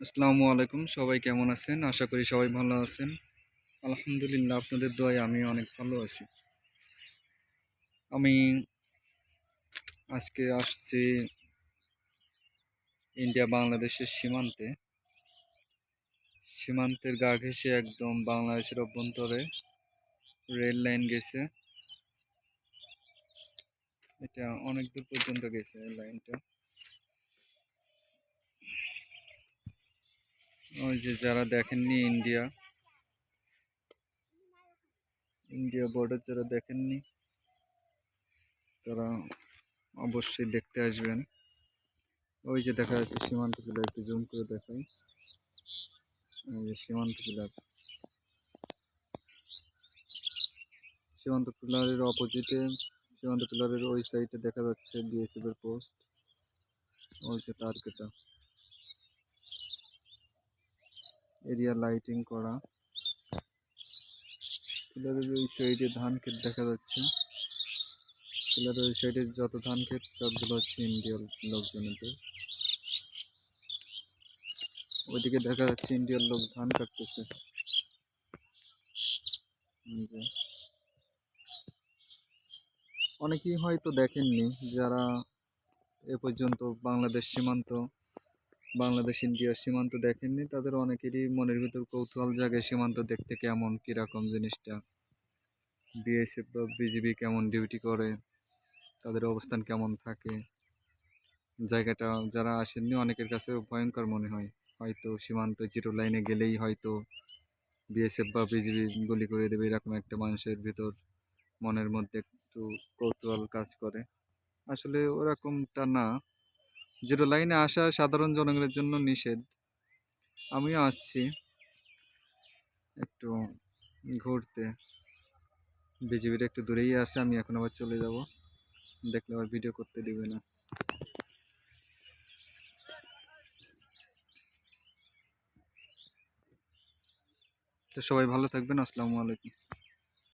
আসসালামু আলাইকুম। সবাই কেমন আছেন? আশা করি সবাই ভালো আছেন। আলহামদুলিল্লাহ, আপনাদের দোয়ায় আমি অনেক ভালো আছি। আমি আজকে আসছি ইন্ডিয়া বাংলাদেশের সীমান্তে। সীমান্তের গা ঘেঁষে একদম বাংলাদেশের অভ্যন্তরে রেল লাইন গেছে। এটা অনেক দূর পর্যন্ত গেছে লাইনটা। ওই যে যারা দেখেননি ইন্ডিয়া ইন্ডিয়া বর্ডার যারা দেখেননি, তারা অবশ্যই দেখতে আসবেন। ওই যে দেখা যাচ্ছে সীমান্ত পিলার একটু জুম করে দেখাই। ওই যে সীমান্ত পিলার সীমান্ত পিলারের অপোজিটে সীমান্ত পিলারের ওই সাইডে দেখা যাচ্ছে বিএসএফ এর পোস্ট ওই যে তার এরিয়া লাইটিং করা। পিলারের ওই সাইডে ধান ক্ষেত দেখা যাচ্ছে। পিলারের ওই সাইডে যত ধান ক্ষেত, সবগুলো হচ্ছে ইন্ডিয়ার লোকজনেদের। ওইদিকে দেখা যাচ্ছে ইন্ডিয়ার লোক ধান কাটতেছে। অনেকেই হয়তো দেখেননি, যারা এ পর্যন্ত বাংলাদেশ সীমান্ত বাংলাদেশ ইন্ডিয়ার সীমান্ত দেখেননি? তাদের অনেকেরই মনের ভিতর কৌতূহল জাগে সীমান্ত দেখতে কেমন কীরকম জিনিসটা? বিএসএফ বা বিজিবি কেমন ডিউটি করে? তাদের অবস্থান কেমন থাকে? জায়গাটা যারা আসেননি, অনেকের কাছে ভয়ঙ্কর মনে হয়। হয়তো সীমান্ত জিরো লাইনে গেলেই হয়তো বিএসএফ বা বিজিবি গুলি করে দেবে এরকম একটা মানুষের ভিতর মনের মধ্যে একটু কৌতূহল কাজ করে। আসলে ওরকমটা না। জিরো লাইনে আসা সাধারণ জনগণের জন্য নিষেধ। আমিও আসছি। একটু ঘুরতে। বিজিবির একটু দূরেই আছে, আমি এখন আবার চলে যাব। দেখলে আবার ভিডিও করতে দিবে না। তো সবাই ভালো থাকবেন, আসসালামু আলাইকুম।